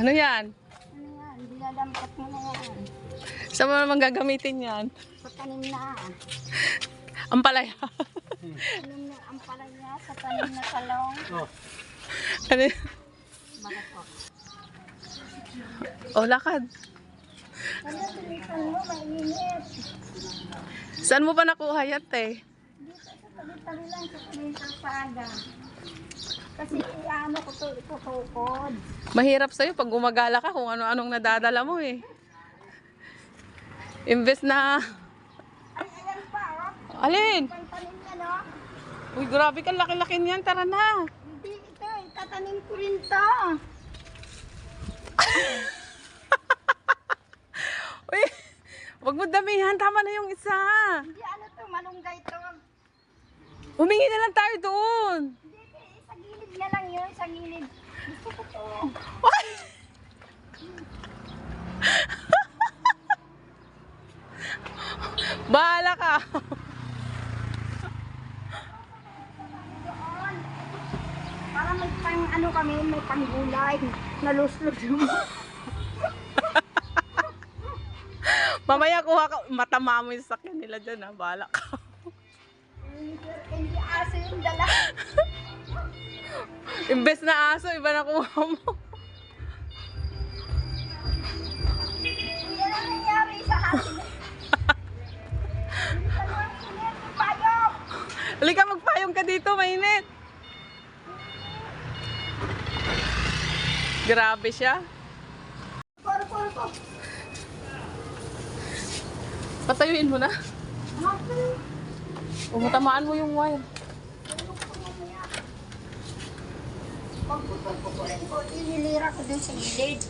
Ano yan? Ano yan? Dinadampot mo na yan. Saan mo naman gagamitin yan? Sa tanim na. Ang palaya. Tanim na ang palaya sa tanim na talong. ano yun? Bakit po? Oh, lakad. Ano, tinisan mo, mainit. Saan mo pa nakuha yan, te? Dito sa tabi-tabi lang sa tabi sa saga. Kasi ano ko to, itutukod. Mahirap sa'yo pag gumagala ka kung ano-anong nadadala mo eh. Imbes na... Ay, ayan pa, oh. Alin? Pang tanim na, no? Uy, grabe ka. Laki-laki niyan. Tara na. Hindi, ito, itatanim ko rin to. Uy, wag mo damihan. Tama na yung isa. Hindi, ano to, malunggay to. Humingi na lang tayo doon. Hindi, eh, sa gilid na lang yun, sa to. Bahala ka. Para may pang, ano kami, may panggulay. Naluslog yung Mamaya kuha ka. Matama mo yung sakyan nila dyan ha. Bahala ka. Hindi aso yung. Imbes na aso, iba na kuha mo. Halika, magpayong ka dito. Mainit. Grabe siya. Patayuin mo na. Umutamaan mo yung wire. Pagpupul ko inilira ko dun sa gilid.